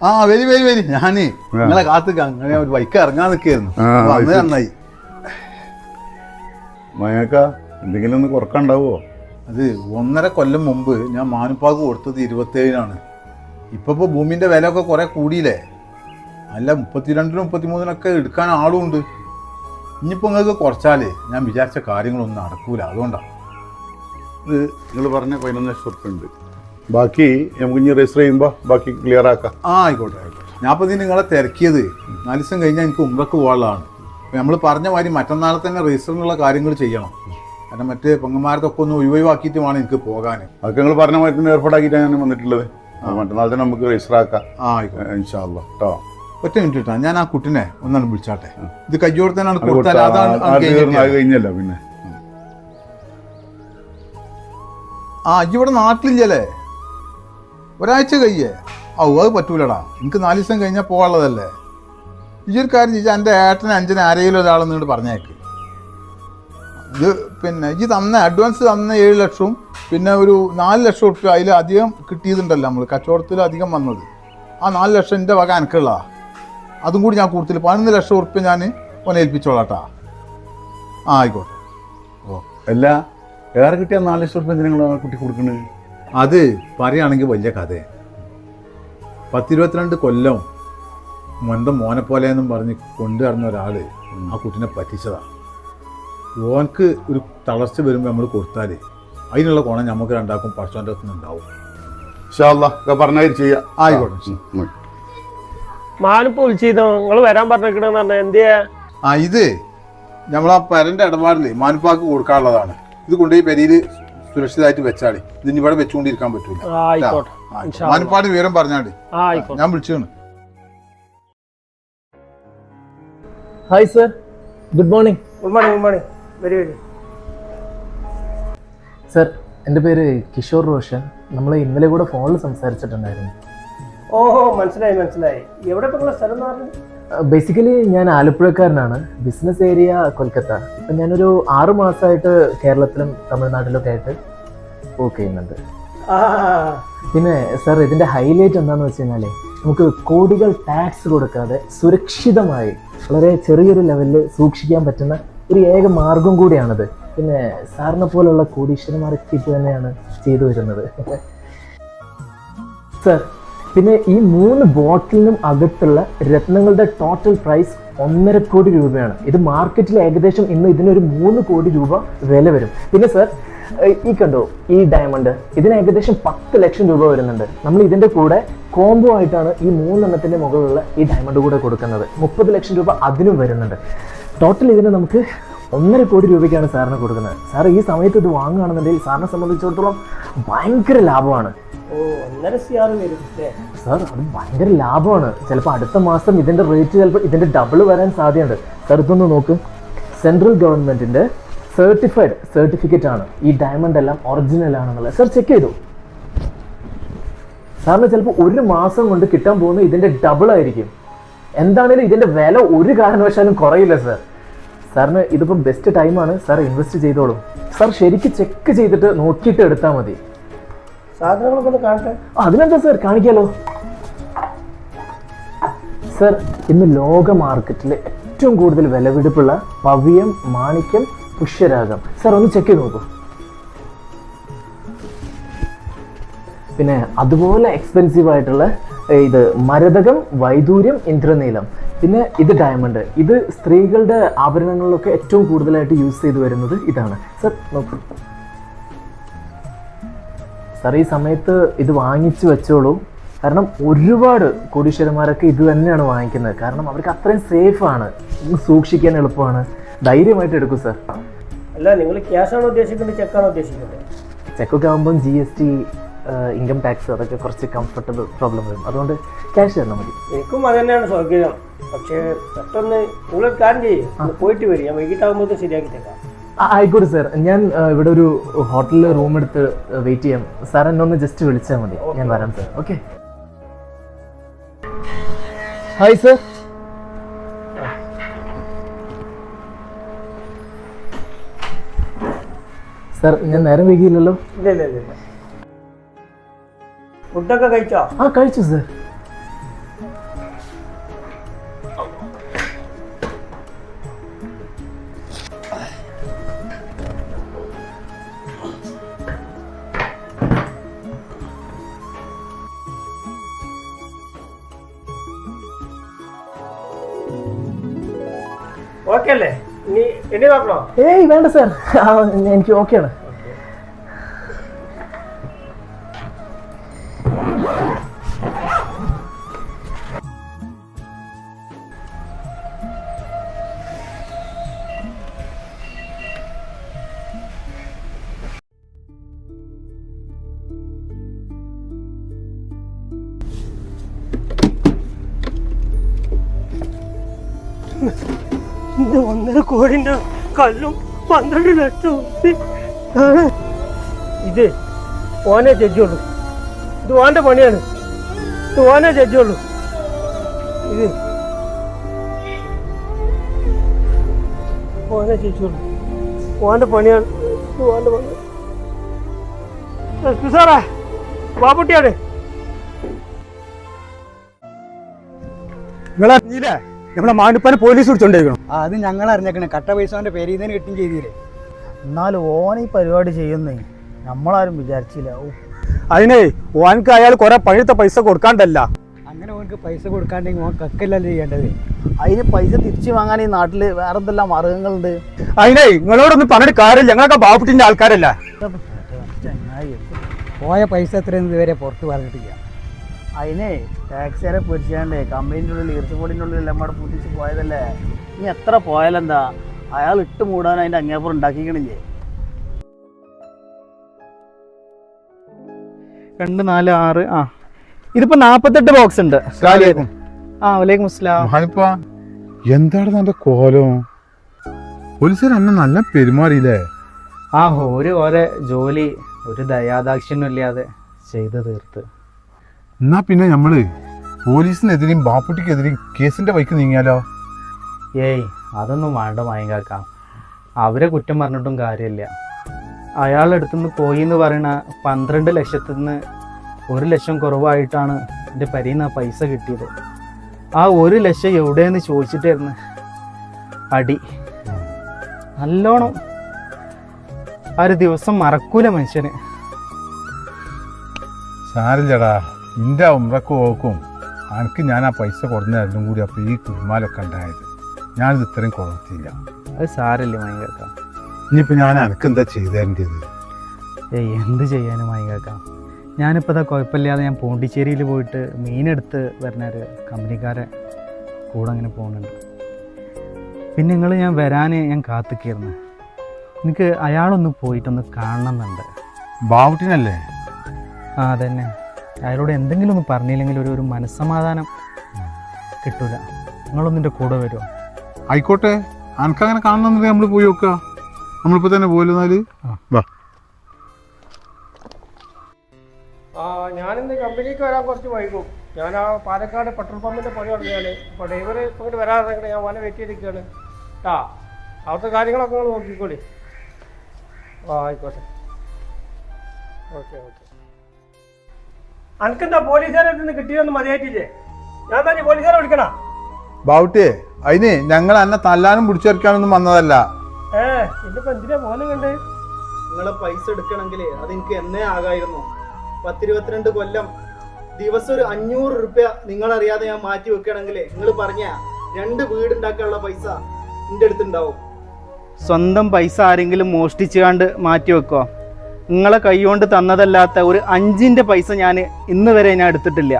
ആ വരി വരി വരി. ഞാനേ നിങ്ങളെ കാത്തുക്ക. അങ്ങനെ ഒരു ബൈക്ക് ഇറങ്ങാൻ നിൽക്കായിരുന്നു. വന്ന് നന്നായി. മയക്ക എന്തെങ്കിലും ഒന്ന് കുറക്കണ്ടാവോ? അത് ഒന്നര കൊല്ലം മുമ്പ് ഞാൻ മാനുപ്പാക്ക് കൊടുത്തത് ഇരുപത്തേഴിനാണ് ഇപ്പൊ ഇപ്പൊ ഭൂമിന്റെ വില ഒക്കെ കുറെ കൂടിയില്ലേ? അല്ല മുപ്പത്തിരണ്ടിനും മുപ്പത്തിമൂന്നിനൊക്കെ എടുക്കാൻ ആളും ഉണ്ട് ഇനിയിപ്പോ നിങ്ങൾക്ക് കുറച്ചാലേ ഞാൻ വിചാരിച്ച കാര്യങ്ങളൊന്നും നടക്കൂല. അതുകൊണ്ടാണ് ഇത് നിങ്ങൾ പറഞ്ഞ പതിനൊന്ന് ലക്ഷം ഉണ്ട്. ബാക്കി നമുക്ക് ഇനി രജിസ്റ്റർ ചെയ്യുമ്പോൾ ബാക്കി ക്ലിയർ ആക്കാം. ആ ആയിക്കോട്ടെ ആയിക്കോട്ടെ. ഞാൻ അപ്പോൾ ഇനി നിങ്ങളെ തിരക്കിയത് നാല് ദിവസം കഴിഞ്ഞാൽ എനിക്ക് ഉമ്രക്ക് പോകാനുള്ളതാണ്. അപ്പോൾ നമ്മൾ പറഞ്ഞ മാതിരി മറ്റന്നാളെ തന്നെ രജിസ്റ്ററിനുള്ള കാര്യങ്ങൾ ചെയ്യണം. കാരണം മറ്റ് പെങ്ങന്മാരതൊക്കെ ഒന്ന് ഒഴിവാക്കിയിട്ട് വേണം എനിക്ക് പോകാൻ അതൊക്കെ നിങ്ങൾ പറഞ്ഞ മാതിരി തന്നെ ഏർപ്പാടാക്കിയിട്ടാണ് ഞാൻ വന്നിട്ടുള്ളത്. ആ, മറ്റന്നാൾ തന്നെ നമുക്ക് രജിസ്റ്റർ ആക്കാം. ആ ആയിക്കോട്ടെ. ഇൻഷാല്ല കേട്ടോ ഒറ്റ മിനിറ്റ് കിട്ടാം ഞാൻ ആ കുട്ടിനെ ഒന്നാണ് വിളിച്ചാട്ടെ. ഇത് കയ്യോടത്തനാണ് കൊടുത്താൽ കൊടുത്താ- അതാണ് കഴിഞ്ഞല്ലോ പിന്നെ. ആ ഇവിടെ നാട്ടിലില്ലല്ലേ? ഒരാഴ്ച കഴിയേ ഔ അത് പറ്റൂലടാ. എനിക്ക് നാല് ദിവസം കഴിഞ്ഞാൽ പോകാനുള്ളതല്ലേ? ഈ ഒരു കാര്യം ചോദിച്ചാൽ എന്റെ ഏട്ടന് അഞ്ചിന് ആരെങ്കിലും ഒരാളെന്ന് ഇങ്ങോട്ട് പറഞ്ഞേക്ക്. ഇത് പിന്നെ ഈ തന്ന അഡ്വാൻസ് തന്ന ഏഴ് ലക്ഷവും പിന്നെ ഒരു നാല് ലക്ഷം ഉറുപ്പ്യ അതിൽ അധികം കിട്ടിയതുണ്ടല്ലോ നമ്മൾ കച്ചവടത്തിൽ അധികം വന്നത്. ആ നാല് ലക്ഷം എന്റെ വക എനിക്കുള്ളതാ അതും കൂടി ഞാൻ കൂടുതൽ. പതിനൊന്ന് ലക്ഷം ഉറുപ്പ്യ ഞാൻ ഓനെ ഏൽപ്പിച്ചോളാട്ടാ. ആ ആയിക്കോട്ടെ. ഓ അല്ല വേറെ കിട്ടിയ നാല് ലക്ഷം ഉറുപ്പ്യ നിങ്ങൾ കുട്ടി കൊടുക്കുന്നത് അത് പറയുകയാണെങ്കിൽ വലിയ കഥ പത്തിരുപത്തിരണ്ട് കൊല്ലം മന്ദം മോനെ പോലെ എന്നും പറഞ്ഞ് കൊണ്ടുവരുന്ന ഒരാൾ ആ കുട്ടിനെ പറ്റിച്ചതാണ് ഓനക്ക് ഒരു തളർച്ച വരുമ്പോൾ നമ്മൾ കൊടുത്താൽ അതിനുള്ള കോണം നമുക്ക് രണ്ടാക്കും പടച്ചോന്റെ അടുത്ത് ഉണ്ടാവും ഇൻഷാല്ല പറഞ്ഞാൽ ചെയ്യാം. ആയിക്കോട്ടെ. ഉം, ഉം. മാനിപ്പോ വിളിച്ചിരുന്നു നിങ്ങൾ വരാൻ പറഞ്ഞിരിക്കണെന്ന് പറഞ്ഞാൽ എന്തിയാ? ആ ഇത് നമ്മൾ ആ പരന്റെ ഇടപാടില്ലേ മാനുപ്പാക്ക് കൊടുക്കാനുള്ളതാണ്. ഇത് കൊണ്ടുപോയി പെരിയിൽ സുരക്ഷിതമായിട്ട് വെച്ചാളി. ഇത് ഇവിടെ വെച്ചുകൊണ്ടിരിക്കാൻ പറ്റൂല. മനപ്പാട്. വിവരം ആയിക്കോട്ടെ. ഞാൻ വിളിച്ചാണ് hi sir good morning good morning good morning very very sir എന്റെ പേര് കിഷോർ റോഷൻ. നമ്മൾ ഇന്നലെ കൂടെ ഫോണിൽ സംസാരിച്ചിട്ടുണ്ടായിരുന്നു. ഓഹോ മനസ്സിലായി മനസ്സിലായി. എവിടെ ഇപ്പൊ നിങ്ങളെ സ്ഥലം ബേസിക്കലി ഞാൻ ആലപ്പുഴക്കാരനാണ്. Business area Kolkata. ഇപ്പം ഞാനൊരു ആറു മാസമായിട്ട് കേരളത്തിലും തമിഴ്നാട്ടിലൊക്കെ ആയിട്ട് വർക്ക് ചെയ്യുന്നുണ്ട്. പിന്നെ സാർ ഇതിന്റെ ഹൈലൈറ്റ് എന്താണെന്ന് വെച്ച് കഴിഞ്ഞാൽ നമുക്ക് കോടികൾ ടാക്സ് കൊടുക്കാതെ സുരക്ഷിതമായി വളരെ ചെറിയൊരു ലെവലിൽ സൂക്ഷിക്കാൻ പറ്റുന്ന ഒരു ഏക മാർഗം കൂടിയാണിത്. പിന്നെ സാറിനെ പോലുള്ള കോടീശ്വരന്മാരൊക്കെ ഇത് തന്നെയാണ് ചെയ്തു വരുന്നത്. സർ പിന്നെ ഈ മൂന്ന് ബോട്ടിലിനും അകത്തുള്ള രത്നങ്ങളുടെ ടോട്ടൽ പ്രൈസ് ഒന്നര കോടി രൂപയാണ്. ഇത് മാർക്കറ്റിൽ ഏകദേശം ഇന്ന് ഇതിനൊരു മൂന്ന് കോടി രൂപ വില വരും. പിന്നെ സർ ഈ കണ്ടോ ഈ ഡയമണ്ട് ഇതിന് ഏകദേശം പത്ത് ലക്ഷം രൂപ വരുന്നുണ്ട്. നമ്മൾ ഇതിന്റെ കൂടെ കോംബോ ആയിട്ടാണ് ഈ മൂന്നെണ്ണത്തിന്റെ മുകളിലുള്ള ഈ ഡയമണ്ട് കൂടെ കൊടുക്കുന്നത്. മുപ്പത് ലക്ഷം രൂപ അതിനും വരുന്നുണ്ട്. ടോട്ടൽ ഇതിന് നമുക്ക് ഒന്നര കോടി രൂപയ്ക്കാണ് സാറിന് കൊടുക്കുന്നത്. സാർ ഈ സമയത്ത് ഇത് വാങ്ങുകയാണെന്നുണ്ടെങ്കിൽ സാറിനെ സംബന്ധിച്ചിടത്തോളം ഭയങ്കര ലാഭമാണ്. സാർ അത് ഭയങ്കര ലാഭമാണ്. ചിലപ്പോൾ അടുത്ത മാസം ഇതിന്റെ റേറ്റ് ചിലപ്പോൾ ഇതിന്റെ ഡബിൾ വരാൻ സാധ്യതയുണ്ട്. സാർ ഇതൊന്ന് നോക്ക്. സെൻട്രൽ ഗവൺമെന്റിന്റെ സർട്ടിഫൈഡ് സർട്ടിഫിക്കറ്റ് ആണ്. ഈ ഡയമണ്ട് എല്ലാം ഒറിജിനൽ ആണെന്നുള്ളത്. സാർ ചെക്ക് ചെയ്തു. സാറിന് ചിലപ്പോൾ ഒരു മാസം കൊണ്ട് കിട്ടാൻ പോകുന്ന ഇതിന്റെ ഡബിൾ ആയിരിക്കും. എന്താണേലും ഇതിന്റെ വില ഒരു കാരണവശാലും കുറയില്ല സാർ സാറിന് ഇതിപ്പം ബെസ്റ്റ് ടൈമാണ് സാർ ഇൻവെസ്റ്റ് ചെയ്തോളൂ. സാർ ശരിക്കും ചെക്ക് ചെയ്തിട്ട് നോക്കിയിട്ട് എടുത്താൽ മതി. സാധനങ്ങളൊക്കെ ഒന്ന് കാണട്ടെ? അതിനെന്താ സാർ കാണിക്കാലോ? സാർ ഇന്ന് ലോക മാർക്കറ്റിൽ ഏറ്റവും കൂടുതൽ വിലപിടിപ്പുള്ള പവിയം മാണിക്യം പുഷ്യരാഗം സാർ ഒന്ന് ചെക്ക് ചെയ്ത് നോക്കൂ. പിന്നെ അതുപോലെ എക്സ്പെൻസീവ് ആയിട്ടുള്ള ഇത് മരതകം വൈദൂര്യം ഇന്ദ്രനീലം. പിന്നെ ഇത് ഡയമണ്ട് ഇത് സ്ത്രീകളുടെ ആഭരണങ്ങളിലൊക്കെ ഏറ്റവും കൂടുതലായിട്ട് യൂസ് ചെയ്ത് വരുന്നത് ഇതാണ്. സർ നോക്കൂ. സാർ ഈ സമയത്ത് ഇത് വാങ്ങിച്ചു വെച്ചോളൂ. കാരണം ഒരുപാട് കോടീശ്വരന്മാരൊക്കെ ഇത് തന്നെയാണ് വാങ്ങിക്കുന്നത്. കാരണം അവർക്ക് അത്രയും സേഫാണ് സൂക്ഷിക്കാൻ എളുപ്പമാണ്. ധൈര്യമായിട്ട് എടുക്കും സാർ അല്ല നിങ്ങൾ ക്യാഷ് ആണോ ഉദ്ദേശിക്കുന്നത് ചെക്കാണോ ഉദ്ദേശിക്കുന്നത്? ചെക്കൊക്കെ ആകുമ്പം G S T income tax അതൊക്കെ കുറച്ച് കംഫർട്ടബിൾ പ്രോബ്ലം വരും. അതുകൊണ്ട് ക്യാഷ് തന്നാൽ മതി. എനിക്കും അത് തന്നെയാണ് സൗകര്യം. പക്ഷേ പെട്ടെന്ന് നിങ്ങൾ കാര്യം ചെയ്യും. പോയിട്ട് വരും. ഞാൻ വൈകിട്ടാകുമ്പോൾ ശരിയാക്കി തരാം. ആയിക്കോട്ടെ സാർ ഞാൻ ഇവിടെ ഒരു ഹോട്ടലിൽ റൂം എടുത്ത് വെയിറ്റ് ചെയ്യാം. സാർ എന്നെ ഒന്ന് ജസ്റ്റ് വിളിച്ചാൽ മതി. ഞാൻ വരാം sir okay hi sir sir ഞാൻ നേരം വൈകിയില്ലല്ലോ. ഇല്ല ഇല്ല ഇല്ല ഫുഡൊക്കെ കഴിച്ചോ? ആ കഴിച്ചു സർ. ഓക്കെ അല്ലേ? ഇനി നോക്കണോ? ഏയ് വേണ്ട സാർ. എനിക്ക് ഓക്കെയാണ്. ഇത് ഒന്നര കോടിന്റെ കല്ലും പന്ത്രണ്ട് ലക്ഷം. ഇത് ഓനെ ജഡ്ജുള്ളൂ ഇത് ഓന്റെ പണിയാണ്. ഇത് ഓനെ ജഡ്ജുള്ളൂ ഇത് ഓനെ ജഡ്ജുള്ളൂ ഓന്റെ പണിയാണ്. ഇത് ഓന്റെ പണി. സാറേ നിങ്ങളറിഞ്ഞില്ലേ നമ്മളെ മാനുപ്പാനെ പോലീസ് പിടിച്ചോണ്ടിരിക്കണം. ആ, അത് ഞങ്ങൾ അറിഞ്ഞേക്കണേ. കട്ട പൈസ അവന്റെ പേരിൽ നിന്ന് കിട്ടുകയും ചെയ്തില്ലേ എന്നാലും ഓൻ ഈ പരിപാടി ചെയ്യുന്നേ നമ്മളാരും വിചാരിച്ചില്ല. ഓ അതിനെ ഓനക്ക് അയാൾ കുറെ പഴുത്ത പൈസ കൊടുക്കാണ്ടല്ല. അങ്ങനെ ഓനക്ക് പൈസ കൊടുക്കാണ്ടെങ്കിൽ ഓൻ കക്കല്ലല്ലേ ചെയ്യേണ്ടത്? അതിന് പൈസ തിരിച്ചു വാങ്ങാൻ ഈ നാട്ടിൽ വേറെ എന്തെല്ലാം മാർഗങ്ങളുണ്ട്? അതിനെ നിങ്ങളോടൊന്നും പറഞ്ഞിട്ട് കാര്യമില്ല. ഞങ്ങളൊക്കെ ബാബുട്ടിന്റെ ആൾക്കാരല്ല? പോയ പൈസ എത്രയും ഇതുവരെ പുറത്ത് പറഞ്ഞിട്ടില്ല. അതിനെ ടാക്സിയാരെ പിടിച്ചാണ്ട് കമ്പനീന്റെ ഉള്ളിൽ ഈർച്ചപ്പൊടിന്റെ ഉള്ളിൽ എല്ലാം കൂടെ പൂട്ടിച്ച് പോയതല്ലേ? ഇനി എത്ര പോയാലെന്താ? അയാൾ ഇട്ട് മൂടാൻ അതിന്റെ അങ്ങേപ്പുറം ഉണ്ടാക്കിക്കണില്ലേ? രണ്ട് നാല് ആറ് ആ. ഇതിപ്പോ നാപ്പത്തെട്ട് ബോക്സ് ഉണ്ട്. ആ വലൈക്കും അസ്സലാം. എന്താണ് തന്റെ കോലം? പോലീസുകാർ എന്നെ നല്ല പെരുമാറിയില്ലേ? ആ ഒരു ഓരോ ജോലി ഒരു ദയാദാക്ഷിണ്യം ഇല്ലാതെ ചെയ്തു തീർത്ത്. എന്നാ പിന്നെ നമ്മൾ പോലീസിനെതിരെയും ബാപ്പുട്ടിക്കെതിരെയും കേസിന്റെ വൈക്ക് നീങ്ങിയാലോ? ഏയ് അതൊന്നും വേണ്ട മയങ്കാക്ക. അവരെ കുറ്റം പറഞ്ഞിട്ടും കാര്യമില്ല. അയാളുടെ അടുത്തുനിന്ന് പോയി എന്ന് പറയണ പന്ത്രണ്ട് ലക്ഷത്തിൽ നിന്ന് ഒരു ലക്ഷം കുറവായിട്ടാണ് എന്റെ പരിയിൽ നിന്ന് ആ പൈസ കിട്ടിയത്. ആ ഒരു ലക്ഷം എവിടെയെന്ന് ചോദിച്ചിട്ടായിരുന്നു. അടി. നല്ലോണം. ആ ഒരു ദിവസം മറക്കൂല മനുഷ്യന്. സാരില്ലടാ നിന്റെ ഉമ്രക്ക് പോക്കും എനിക്ക് ഞാൻ ആ പൈസ കൊടുന്നതിനും കൂടി അപ്പൊ ഈ കുരുമാലൊക്കെ ഉണ്ടായത്. ഞാനിത് ഇത്രയും കൊടുത്തില്ല അത് സാരല്ലേ മയങ്കാക്കാം ഇനിയിപ്പോ ഞാൻ എനിക്ക് എന്താ ചെയ്തേണ്ടത് ഏയ് എന്ത് ചെയ്യാനും മയങ്കാക്കാം ഞാനിപ്പോൾ ഇതാ കുഴപ്പമില്ലാതെ ഞാൻ പോണ്ടിച്ചേരിയിൽ പോയിട്ട് മീനെടുത്ത് വരുന്ന ഒരു കമ്പനിക്കാരെ കൂടെ അങ്ങനെ പോകുന്നുണ്ട്. പിന്നെ നിങ്ങൾ ഞാൻ വരാൻ ഞാൻ കാത്തിക്കായിരുന്നു. എനിക്ക് അയാളൊന്ന് പോയിട്ടൊന്ന് കാണണം എന്നുണ്ട് ബാവുട്ടിനല്ലേ ആ അതന്നെ. അയാളോട് എന്തെങ്കിലും ഒന്ന് പറഞ്ഞില്ലെങ്കിൽ ഒരു ഒരു മനസ്സമാധാനം കിട്ടൂല. നിങ്ങളൊന്നിന്റെ കൂടെ വരുമോ ആയിക്കോട്ടെ. അനക്കങ്ങനെ കാണണമെന്നുണ്ടെങ്കിൽ നമ്മൾ പോയി നോക്കുക നമ്മളിപ്പോൾ തന്നെ പോയിരുന്നാൽ വാ. ആ ഞാനിന്ന് കമ്പനിക്ക് വരാൻ കുറച്ച് വൈകും. ഞാൻ ആ പാലക്കാട് പെട്രോൾ പമ്പിന്റെ പണി തുടങ്ങിയാണ്. അപ്പോൾ ഡ്രൈവർ ഇങ്ങോട്ട് വരാറുണ്ടെങ്കിൽ ഞാൻ വല വെയിറ്റ് ചെയ്തിരിക്കുകയാണ് ആ അവിടുത്തെ കാര്യങ്ങളൊക്കെ നിങ്ങൾ നോക്കിക്കോളി. ആ ആയിക്കോട്ടെ. Okay okay. അനക്കെന്താ പോലീസുകാരെ നിന്ന് കിട്ടിയൊന്നും മതിയായിട്ടില്ലേ? ഞാൻ തന്നെ പോലീസുകാരെ വിളിക്കണ ബാവുട്ടിയെ അതിന് ഞങ്ങൾ എന്നെ തല്ലാനും പിടിച്ചെടുക്കാനൊന്നും വന്നതല്ല. ഏ ഇതിപ്പോ എന്തിനാ മോനെ കണ്ട് നിങ്ങളെ പൈസ എടുക്കണമെങ്കിൽ അത് എനിക്ക് എന്നേ ആകായിരുന്നു. പത്തിരുപത്തിരണ്ട് കൊല്ലം ദിവസം ഒരു അഞ്ഞൂറ് റുപ്യ നിങ്ങൾ അറിയാതെ ഞാൻ മാറ്റി വെക്കണമെങ്കിൽ നിങ്ങൾ പറഞ്ഞ രണ്ട് വീടുണ്ടാക്കാനുള്ള പൈസ എന്റെ അടുത്തുണ്ടാവും സ്വന്തം പൈസ ആരെങ്കിലും മോഷ്ടിച്ചു കണ്ട് മാറ്റി വെക്കോ. നിങ്ങളെ കൈകൊണ്ട് തന്നതല്ലാത്ത ഒരു അഞ്ചിന്റെ പൈസ ഞാൻ ഇന്ന് വരെ ഞാൻ എടുത്തിട്ടില്ല.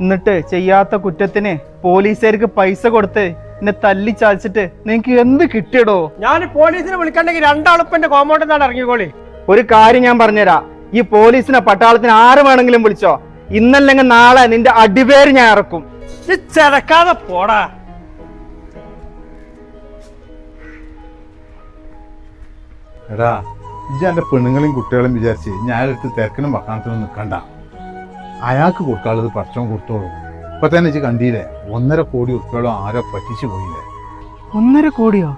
എന്നിട്ട് ചെയ്യാത്ത കുറ്റത്തിന് പോലീസുകാർക്ക് പൈസ കൊടുത്ത് എന്നെ തല്ലി ചാച്ചിട്ട് നിനക്ക് എന്ത് കിട്ടിയടോ? ഞാൻ പോലീസിനെ വിളിക്കണ്ടെങ്കിൽ രണ്ടാളുപ്പന്റെ കോമ്പൗണ്ടിൽ നിന്നാണ് ഇറങ്ങിക്കോളി. ഒരു കാര്യം ഞാൻ പറഞ്ഞുതരാം. ഈ പോലീസിനെ പട്ടാളത്തിന് ആര് വേണമെങ്കിലും വിളിച്ചോ? ഇന്നല്ലെങ്കിൽ നാളെ നിന്റെ അടിപേര് ഞാൻ ഇറക്കും. ചെലക്കാതെ പോടാ. എടാ ഇജ്ജ് എന്റെ പെണ്ണുങ്ങളെയും കുട്ടികളെയും വിചാരിച്ച് ഞാൻ എടുത്ത് തിരക്കിനും വക്കാനത്തിനും നിൽക്കണ്ട അയാൾക്ക് കൊടുക്കാനുള്ളത് പടച്ചോൻ കൊടുത്തോളൂ. ഇപ്പൊ തന്നെ ഇജ്ജ് കണ്ടില്ലേ ഒന്നര കോടി ഉറുപ്പിയോളം ആരോ പറ്റിച്ചു പോയില്ലേ? ഒന്നര കോടിയോ?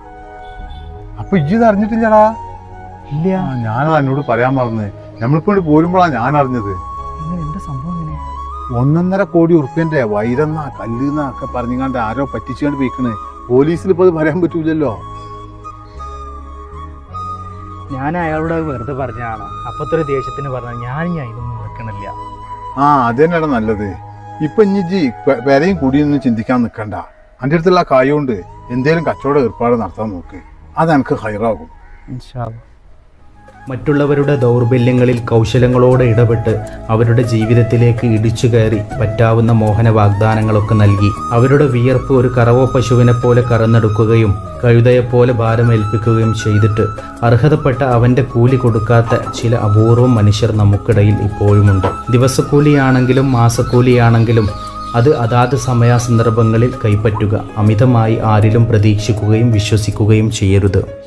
അപ്പൊ ഇജ്ജ് ഇത് അറിഞ്ഞിട്ടില്ലടാ? ഇല്ല. ഞാനത് എന്നോട് പറയാൻ മറന്ന്. നമ്മളിപ്പോ പോരുമ്പോഴാണ് ഞാൻ അറിഞ്ഞത്. ഒന്നൊന്നര കോടി ഉറുപ്പ്യന്റെ വൈരെന്നാ കല്ലുന്നാ ഒക്കെ പറഞ്ഞുകൊണ്ട് ആരോ പറ്റിച്ചുകൊണ്ട് പോയിക്കണേ. പോലീസിൽ ഇപ്പൊ അത് പറയാൻ പറ്റൂലല്ലോ. ഞാൻ അയാളോട് വെറുതെ പറഞ്ഞതാണ്. അപ്പത്തെ ഒരു ദേഷ്യത്തിന് പറഞ്ഞ ഞാൻ ഞാൻ ഇതൊന്നും നിൽക്കണില്ല. ആ അത് തന്നെയാണ് നല്ലത്. ഇപ്പൊ ഇനി ജി പെരയും കുടിയൊന്നും ചിന്തിക്കാൻ നിൽക്കണ്ട. എന്റെ അടുത്തുള്ള കായ കൊണ്ട് എന്തേലും കച്ചവട ഏർപ്പാട് നടത്താൻ നോക്ക്. അത് എനിക്ക് ഹൈറാകും. മറ്റുള്ളവരുടെ ദൗർബല്യങ്ങളിൽ കൗശലങ്ങളോടെ ഇടപെട്ട് അവരുടെ ജീവിതത്തിലേക്ക് ഇടിച്ചു കയറി പറ്റാവുന്ന മോഹന വാഗ്ദാനങ്ങളൊക്കെ നൽകി. അവരുടെ വിയർപ്പ് ഒരു കറവോ പശുവിനെ പോലെ കറന്നെടുക്കുകയും കഴുതയെപ്പോലെ ഭാരമേൽപ്പിക്കുകയും ചെയ്തിട്ട് അർഹതപ്പെട്ട അവന്റെ കൂലി കൊടുക്കാത്ത ചില അപൂർവം മനുഷ്യർ നമുക്കിടയിൽ ഇപ്പോഴുമുണ്ട്. ദിവസക്കൂലിയാണെങ്കിലും മാസക്കൂലിയാണെങ്കിലും അത് അതാത് സമയാസന്ദർഭങ്ങളിൽ കൈപ്പറ്റുക അമിതമായി ആരിലും പ്രതീക്ഷിക്കുകയും വിശ്വസിക്കുകയും ചെയ്യരുത്.